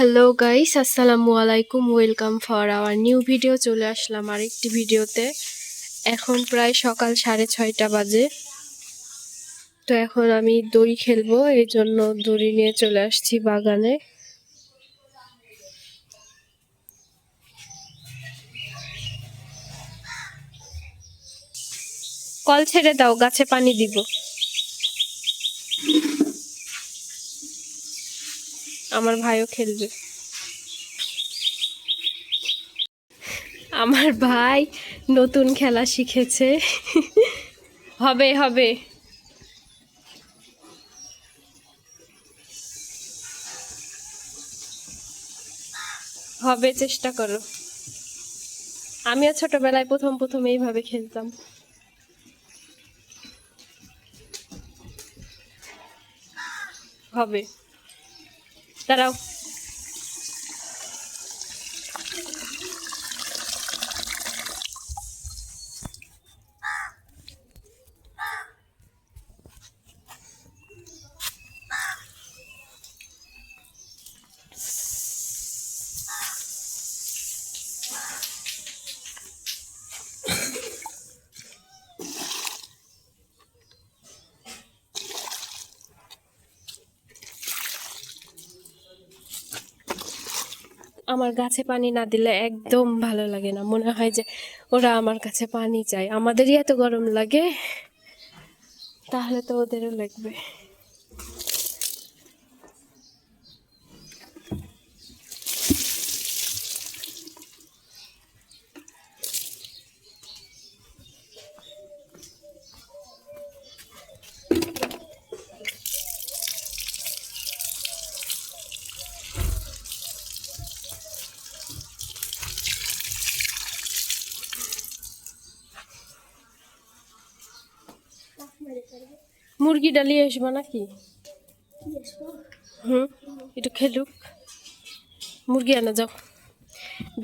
Hello guys আসসালামু আলাইকুম welcome for our new video চলে আসলাম আরেকটি ভিডিওতে এখন প্রায় সকাল সাড়ে ছয়টা বাজে। তো এখন আমি দড়ি খেলব। এই জন্য দড়ি নিয়ে চলে আসছি বাগানে। কল ছেড়ে দাও, গাছে পানি দিব। আমার ভাইও খেলবে। আমার ভাই নতুন খেলা শিখেছে। হবে হবে। হবে, চেষ্টা করো। আমিও ছোটবেলায় প্রথম প্রথম এইভাবে খেলতাম। হবে। দাঁড়াও আমার গাছে পানি না দিলে একদম ভালো লাগে না। মনে হয় যে ওরা আমার কাছে পানি চায়। আমাদেরই এত গরম লাগে, তাহলে তো ওদেরও লাগবে। মুরগি ডালিয়ে আসব নাকি? হুম, একটু খেলুক। মুরগি আনা, যাও।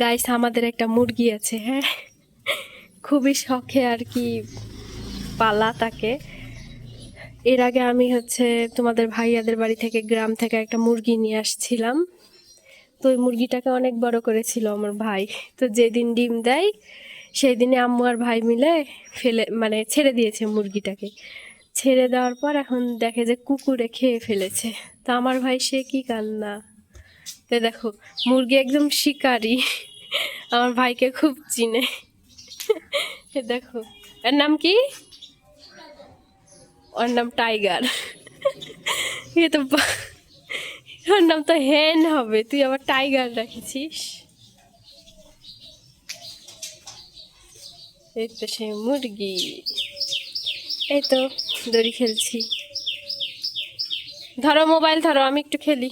গাইস আমাদের একটা মুরগি আছে হ্যাঁ? খুবই শখে আর কি পালা তাকে। এর আগে আমি হচ্ছে তোমাদের ভাইয়াদের বাড়ি থেকে গ্রাম থেকে একটা মুরগি নিয়ে আসছিলাম। তো ওই মুরগিটাকে অনেক বড় করেছিল আমার ভাই। তো যেদিন ডিম দেয় সেই দিনে আম্মু আর ভাই মিলে ফেলে মানে ছেড়ে দিয়েছে মুরগিটাকে। ছেড়ে দেওয়ার পর এখন দেখে যে কুকুরে খেয়ে ফেলেছে। তো আমার ভাই, সে কি কান্না? তো দেখো, মুরগি একদম শিকারি। আমার ভাইকে খুব চিনে। দেখো, এর নাম কি? ওর নাম টাইগার। এ তো ওর নাম তো হেন হবে, তুই আবার টাইগার রেখেছিস? এই তো সেই মুরগি। এই তো, দড়ি খেলছি। ধরো মোবাইল, ধরো, আমি একটু খেলি।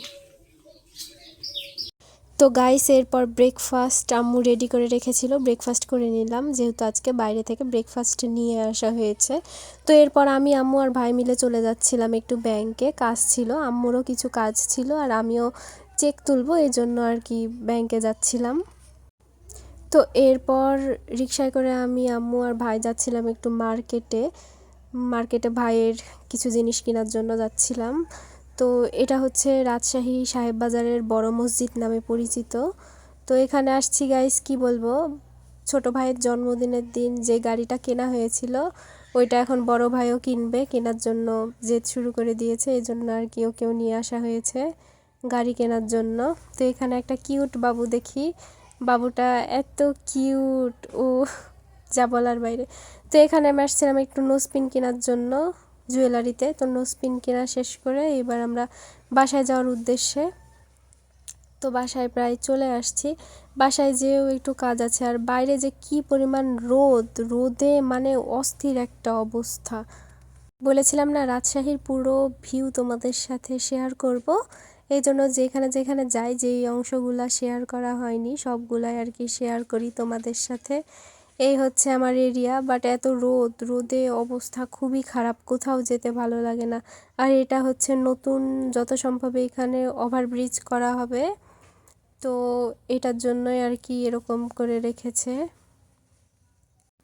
তো গাইস এরপর ব্রেকফাস্ট আম্মু রেডি করে রেখেছিল। ব্রেকফাস্ট করে নিলাম, যেহেতু আজকে বাইরে থেকে ব্রেকফাস্ট নিয়ে আসা হয়েছে। তো এরপর আমি আম্মু আর ভাই মিলে চলে যাচ্ছিলাম একটু ব্যাংকে কাজ ছিল, আম্মুরও কিছু কাজ ছিল, আর আমিও চেক তুলবো এই জন্য আর কি ব্যাংকে যাচ্ছিলাম। তো এরপর রিক্সায় করে আমি আম্মু আর ভাই যাচ্ছিলাম একটু মার্কেটে মার্কেটে ভাইয়ের কিছু জিনিস কেনার জন্য যাচ্ছিলাম। তো এটা হচ্ছে রাজশাহী সাহেব বাজারের বড় মসজিদ নামে পরিচিত। তো এখানে আসছি গাইস কি বলব? ছোট ভাইয়ের জন্মদিনের দিন যে গাড়িটা কেনা হয়েছিল, ওইটা এখন বড় ভাইও কিনবে, কেনার জন্য জেদ শুরু করে দিয়েছে এই জন্য আর কি ওকেও নিয়ে আসা হয়েছে গাড়ি কেনার জন্য। তো এখানে একটা কিউট বাবু দেখি। বাবুটা এত কিউট ও যা বলার বাইরে। তো এখানে আমি আসছিলাম একটু নোসপিন কেনার জন্য জুয়েলারিতে। তো নোসপিন কেনা শেষ করে এবার আমরা বাসায় যাওয়ার উদ্দেশ্যে তো বাসায় প্রায় চলে আসছি। বাসায় যেও একটু কাজ আছে। আর বাইরে যে কি পরিমাণ রোদ, রোদে মানে অস্থির একটা অবস্থা। বলেছিলাম না, রাজশাহীর পুরো ভিউ তোমাদের সাথে শেয়ার করব। এই জন্য যেখানে যেখানে যাই, যেই অংশগুলা শেয়ার করা হয়নি, সবগুলাই আর কি শেয়ার করি তোমাদের সাথে। এই হচ্ছে আমার এরিয়া বাট এত রোদ, রোদে অবস্থা খুবই খারাপ, কোথাও যেতে ভালো লাগে না। আর এটা হচ্ছে নতুন, যত সম্ভব এখানে ওভারব্রিজ করা হবে। তো এটার জন্যই আর কি এরকম করে রেখেছে।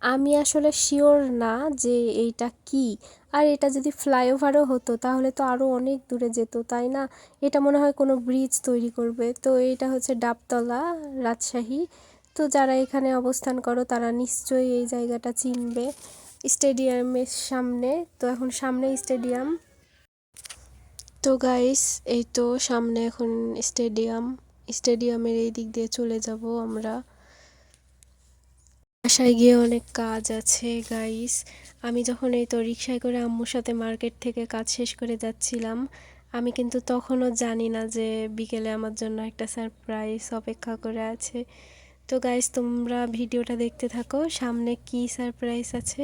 আমি আসলে শিওর না যে এইটা কি। আর এটা যদি ফ্লাইওভারও হতো, তাহলে তো আরও অনেক দূরে যেত, তাই না? এটা মনে হয় কোনো ব্রিজ তৈরি করবে। তো এটা হচ্ছে ডাবতলা, রাজশাহী। তো যারা এখানে অবস্থান করো, তারা নিশ্চয়ই এই জায়গাটা চিনবে। স্টেডিয়ামের সামনে, তো এখন সামনে স্টেডিয়াম। তো গাইস এই তো সামনে এখন স্টেডিয়াম। স্টেডিয়ামের এই দিক দিয়ে চলে যাব আমরা। বাসায় গিয়ে অনেক কাজ আছে গাইস আমি যখন এই তো রিক্সায় করে আম্মুর সাথে মার্কেট থেকে কাজ শেষ করে যাচ্ছিলাম, আমি কিন্তু তখনও জানি না যে বিকেলে আমার জন্য একটা সারপ্রাইজ অপেক্ষা করে আছে। তো গাইজ তোমরা ভিডিওটা দেখতে থাকো। সামনে কি সারপ্রাইজ আছে?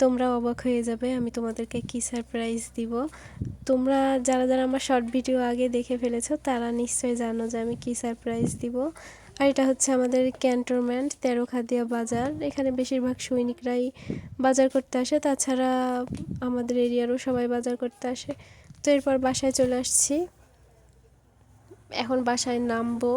তোমরা অবাক হয়ে যাবে, আমি তোমাদেরকে কি সারপ্রাইজ দিব। তোমরা যারা যারা আমার শর্ট ভিডিও আগে দেখে ফেলেছো, তারা নিশ্চয়ই জানো যে আমি কি সারপ্রাইজ দিব। আর এটা হচ্ছে আমাদের ক্যান্টনমেন্ট তেরো খাদিয়া বাজার। এখানে বেশিরভাগ সৈনিকরাই বাজার করতে আসে, তাছাড়া আমাদের এরিয়ারও সবাই বাজার করতে আসে। তো এরপর বাসায় চলে আসছি। এখন বাসায় নামবো।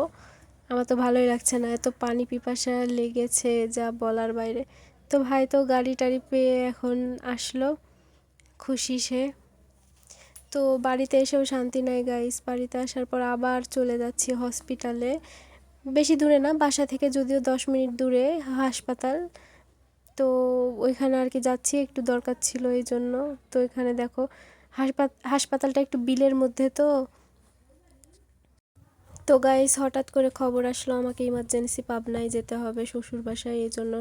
আমার তো ভালোই লাগছে না। এত পানি পিপাসা লেগেছে যা বলার বাইরে। তো ভাই, তো গাড়ি টাড়ি পেয়ে এখন আসলো। খুশি সে। তো বাড়িতে এসেও শান্তি নাই গাইস বাড়িতে আসার পর আবার চলে যাচ্ছি হসপিটালে বেশি দূরে না, বাসা থেকে যদিও দশ মিনিট দূরে, হাসপাতাল। তো ওইখানে আর কি যাচ্ছি, একটু দরকার ছিল এই জন্য। তো এখানে দেখো হাসপাতালটা একটু বিলের মধ্যে তো। তো গাইস হঠাৎ করে খবর আসলো, আমাকে ইমার্জেন্সি পাবনায় যেতে হবে শ্বশুর বাসায় এই জন্য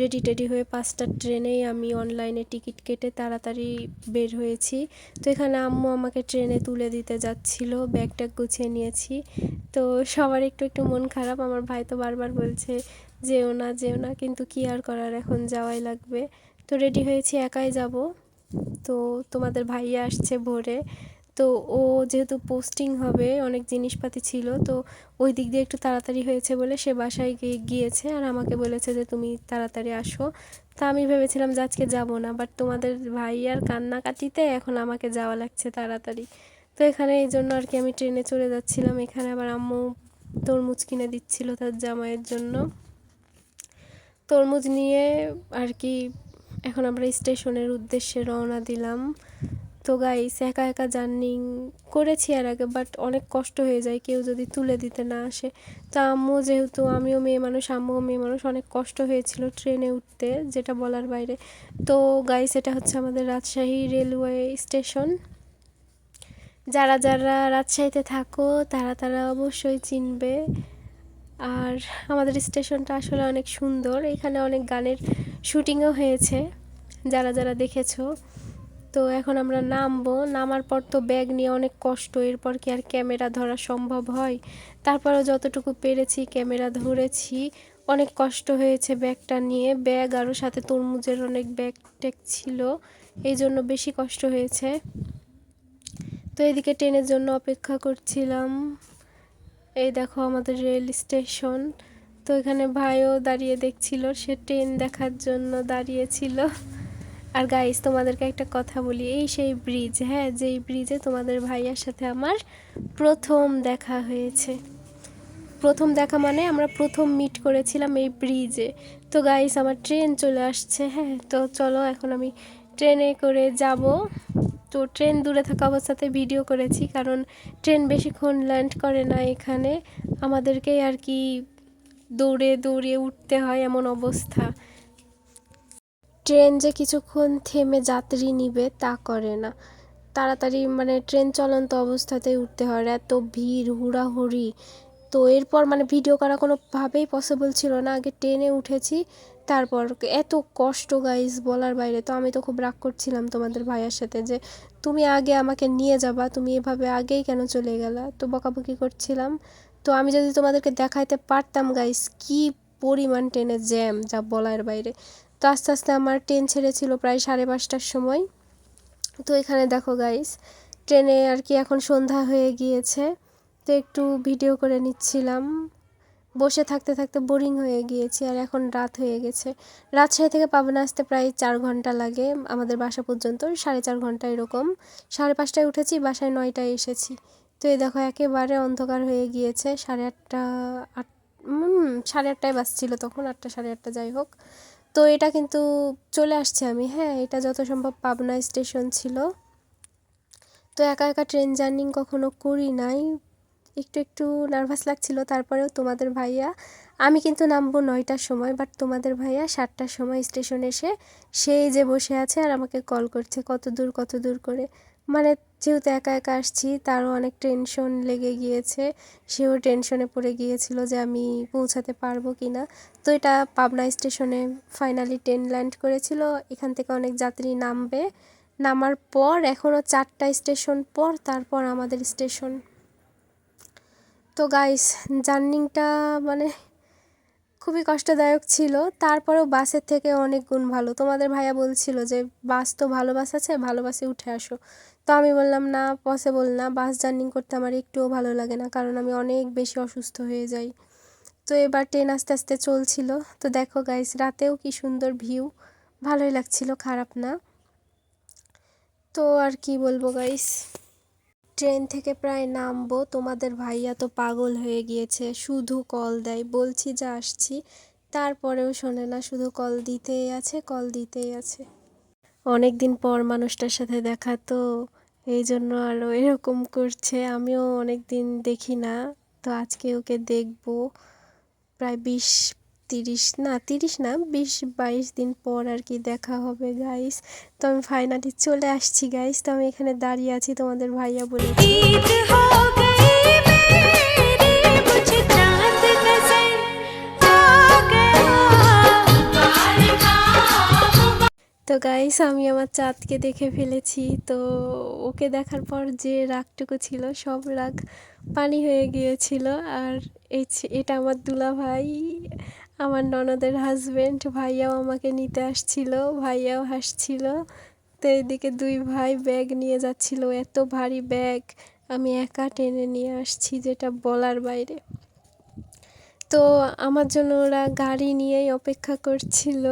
রেডি টেডি হয়ে পাঁচটা ট্রেনেই আমি অনলাইনে টিকিট কেটে তাড়াতাড়ি বের হয়েছি। তো এখানে আম্মু আমাকে ট্রেনে তুলে দিতে যাচ্ছিল, ব্যাগটা গুছিয়ে নিয়েছি। তো সবার একটু একটু মন খারাপ, আমার ভাই তো বারবার বলছে, যেও না যেও না, কিন্তু কি আর করার, এখন যাওয়াই লাগবে। তো রেডি হয়েছি, একাই যাব। তো তোমাদের ভাইয়া আসছে ভোরে। তো ও যেহেতু পোস্টিং হবে, অনেক জিনিসপাতি ছিল, তো ওই দিক দিয়ে একটু তাড়াতাড়ি হয়েছে বলে সে বাসায় গিয়ে গিয়েছে আর আমাকে বলেছে যে তুমি তাড়াতাড়ি আসো। তা আমি ভেবেছিলাম যে আজকে যাব না বাট তোমাদের ভাই আর কান্নাকাটিতে এখন আমাকে যাওয়া লাগছে তাড়াতাড়ি। তো এখানে এই জন্য আর কি আমি ট্রেনে চলে যাচ্ছিলাম। এখানে আবার আম্মু তরমুজ কিনে দিচ্ছিল তার জামাইয়ের জন্য। তরমুজ নিয়ে আর কি এখন আমরা স্টেশনের উদ্দেশ্যে রওনা দিলাম। তো গাইস একা একা জার্নিং করেছি আর আগে বাট অনেক কষ্ট হয়ে যায় কেউ যদি তুলে দিতে না আসে। তা আম্মু যেহেতু, আমিও মেয়ে মানুষ, আম্মুও মেয়ে মানুষ, অনেক কষ্ট হয়েছিল ট্রেনে উঠতে, যেটা বলার বাইরে। তো গাইস এটা হচ্ছে আমাদের রাজশাহী রেলওয়ে স্টেশন যারা যারা রাজশাহীতে থাকো, তারা তারা অবশ্যই চিনবে। আর আমাদের স্টেশনটা আসলে অনেক সুন্দর, এখানে অনেক গানের শুটিংও হয়েছে, যারা যারা দেখেছ। তো এখন আমরা নামবো। নামার পর তো ব্যাগ নিয়ে অনেক কষ্ট, এরপর কি আর ক্যামেরা ধরা সম্ভব হয়? তারপরেও যতটুকু পেরেছি ক্যামেরা ধরেছি। অনেক কষ্ট হয়েছে ব্যাগটা নিয়ে। ব্যাগ আরও সাথে তরমুজের অনেক ব্যাগ ট্যাগ ছিল, এই জন্য বেশি কষ্ট হয়েছে। তো এদিকে ট্রেনের জন্য অপেক্ষা করছিলাম। এই দেখো আমাদের রেল স্টেশন। তো এখানে ভাইও দাঁড়িয়ে দেখছিল, সে ট্রেন দেখার জন্য দাঁড়িয়েছিল আর গাইস তোমাদেরকে একটা কথা বলি, এই সেই ব্রিজ হ্যাঁ যেই ব্রিজে তোমাদের ভাইয়ার সাথে আমার প্রথম দেখা হয়েছে। প্রথম দেখা মানে আমরা প্রথম মিট করেছিলাম এই ব্রিজে তো গাইস আমার ট্রেন চলে আসছে হ্যাঁ তো চলো এখন আমি ট্রেনে করে যাব। তো ট্রেন দূরে থাকা অবস্থাতে ভিডিও করেছি, কারণ ট্রেন বেশিক্ষণ ল্যান্ড করে না এখানে। আমাদেরকেই আর কি দৌড়ে দৌড়ে উঠতে হয় এমন অবস্থা। ট্রেন যে কিছুক্ষণ থেমে যাত্রী নিবে তা করে না। তাড়াতাড়ি মানে ট্রেন চলন্ত অবস্থাতেই উঠতে হয়। এত ভিড়, হুড়াহুড়ি। তো এরপর মানে ভিডিও করা কোনোভাবেই পসিবল ছিল না। আগে ট্রেনে উঠেছি, তারপর এত কষ্ট গাইজ বলার বাইরে। তো আমি তো খুব রাগ করছিলাম তোমাদের ভাইয়ের সাথে যে, তুমি আগে আমাকে নিয়ে যাবা, তুমি এভাবে আগেই কেন চলে গেলা? তো বকাবকি করছিলাম। তো আমি যদি তোমাদেরকে দেখাইতে পারতাম গাইজ কি পরিমাণ ট্রেনে জ্যাম, যা বলার বাইরে। তো আস্তে আস্তে আমার ট্রেন ছেড়েছিল প্রায় সাড়ে পাঁচটার সময়। তো এখানে দেখো গাইস ট্রেনে আর কি এখন সন্ধ্যা হয়ে গিয়েছে। তো একটু ভিডিও করে নিচ্ছিলাম। বসে থাকতে থাকতে বোরিং হয়ে গিয়েছি আর এখন রাত হয়ে গেছে। রাজশাহী থেকে পাবনা আসতে প্রায় চার ঘণ্টা লাগে আমাদের বাসা পর্যন্ত, সাড়ে চার ঘণ্টা এরকম। সাড়ে পাঁচটায় উঠেছি, বাসায় নয়টায় এসেছি। তো এই দেখো একেবারে অন্ধকার হয়ে গিয়েছে, সাড়ে আটটা আট সাড়ে আটটায় বাসছিল তখন, আটটা সাড়ে আটটা যাই হোক। তো এটা কিন্তু চলে আসছে আমি হ্যাঁ এটা যত সম্ভব পাবনা স্টেশন ছিল। তো একা একা ট্রেন জার্নি কখনো করি নাই। একটু একটু নার্ভাস লাগছিল, তারপরেও তোমাদের ভাইয়া, আমি কিন্তু নামবো নয়টার সময় বাট তোমাদের ভাইয়া সাতটার সময় স্টেশন এসে সেই যে বসে আছে আর আমাকে কল করছে, কত দূর কত দূর করে। মানে যেহেতু একা একা আসছি, তারও অনেক টেনশন লেগে গিয়েছে। সেও টেনশনে পড়ে গিয়েছিল যে আমি পৌঁছাতে পারব কি না তো এটা পাবনা স্টেশনে ফাইনালি ট্রেন ল্যান্ড করেছিল। এখান থেকে অনেক যাত্রী নামবে। নামার পর এখনও চারটা স্টেশন পর তারপর আমাদের স্টেশন তো গাইস জার্নিংটা মানে খুবই কষ্টদায়ক ছিল। তারপরেও বাসের থেকে অনেক গুণ ভালো। তোমাদের ভাইয়া বলছিল যে, বাস তো ভালো বাস আছে, ভালো বাসে উঠে আসো। তো আমি বললাম, না পসিবল না। বাস জার্নি করতে আমার একটুও ভালো লাগে না, কারণ আমি অনেক বেশি অসুস্থ হয়ে যাই। তো এবার ট্রেন আস্তে আস্তে চলছিল। তো দেখো গাইস রাতেও কি সুন্দর ভিউ ভালোই লাগছিল, খারাপ না। তো আর কি বলব গাইস ট্রেন থেকে প্রায় নামবো। তোমাদের ভাইয়া তো পাগল হয়ে গিয়েছে, শুধু কল দেয়। বলছি, যে আসছি। তারপরেও শোনে না, শুধু কল দিতেই আছে, কল দিতেই আছে। অনেক দিন পর মানুষটার সাথে দেখা, তো এই জন্য আরও এরকম করছে। আমিও অনেক দিন দেখি না, তো আজকে ওকে দেখব। প্রায় বিশ তিরিশ না তিরিশ না বিশ বাইশ দিন পর আর কি দেখা হবে গাইস তো আমি ফাইনালি চলে আসছি গাইস তো আমি এখানে দাঁড়িয়ে আছি তোমাদের ভাইয়া বলে। তো গাইস আমি আমার চাঁদকে দেখে ফেলেছি। তো ওকে দেখার পর যে রাগটুকু ছিল সব রাগ পানি হয়ে গিয়েছিল। আর এই এটা আমার দুলা ভাই আমার ননদের হাজবেন্ড ভাইয়াও আমাকে নিতে আসছিল, ভাইয়াও হাসছিল। তো এদিকে দুই ভাই ব্যাগ নিয়ে যাচ্ছিল, এত ভারী ব্যাগ আমি একা টেনে নিয়ে আসছি যেটা বলার বাইরে। তো আমার জন্য ওরা গাড়ি নিয়েই অপেক্ষা করছিল।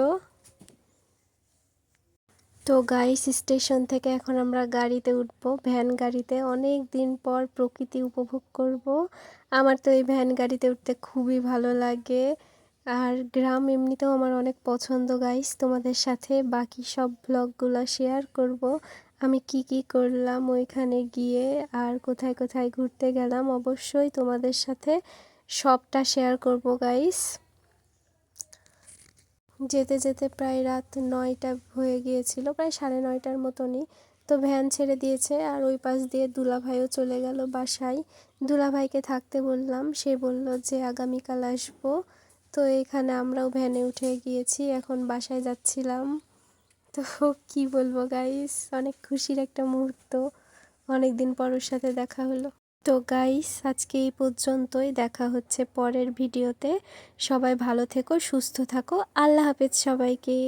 তো গাইস স্টেশন থেকে এখন আমরা গাড়িতে উঠবো ভ্যান গাড়িতে। অনেক দিন পর প্রকৃতি উপভোগ করব। আমার তো এই ভ্যান গাড়িতে উঠতে খুবই ভালো লাগে। আর গ্রাম এমনিতেও আমার অনেক পছন্দ গাইস তোমাদের সাথে বাকি সব ব্লগগুলো শেয়ার করব। আমি কি কি করলাম ওইখানে গিয়ে আর কোথায় কোথায় ঘুরতে গেলাম অবশ্যই তোমাদের সাথে সবটা শেয়ার করব গাইস যেতে যেতে প্রায় রাত নয়টা হয়ে গিয়েছিল, প্রায় সাড়ে নয়টার মতনই। তো ভ্যান ছেড়ে দিয়েছে আর ওই পাশ দিয়ে দুলাভাইও চলে গেল বাসায়। দুলাভাইকে থাকতে বললাম, সে বলল যে আগামীকাল আসব। তো এখানে আমরাও ভ্যানে উঠে গিয়েছি, এখন বাসায় যাচ্ছিলাম। তো কি বলব গাইস অনেক খুশির একটা মুহূর্ত। অনেক দিন পর ওর সাথে দেখা হলো। তো গাইস আজকে এই পর্যন্তই। দেখা হচ্ছে পরের ভিডিওতে সবাই ভালো থেকো, সুস্থ থাকো। আল্লাহ হাফেজ সবাইকে।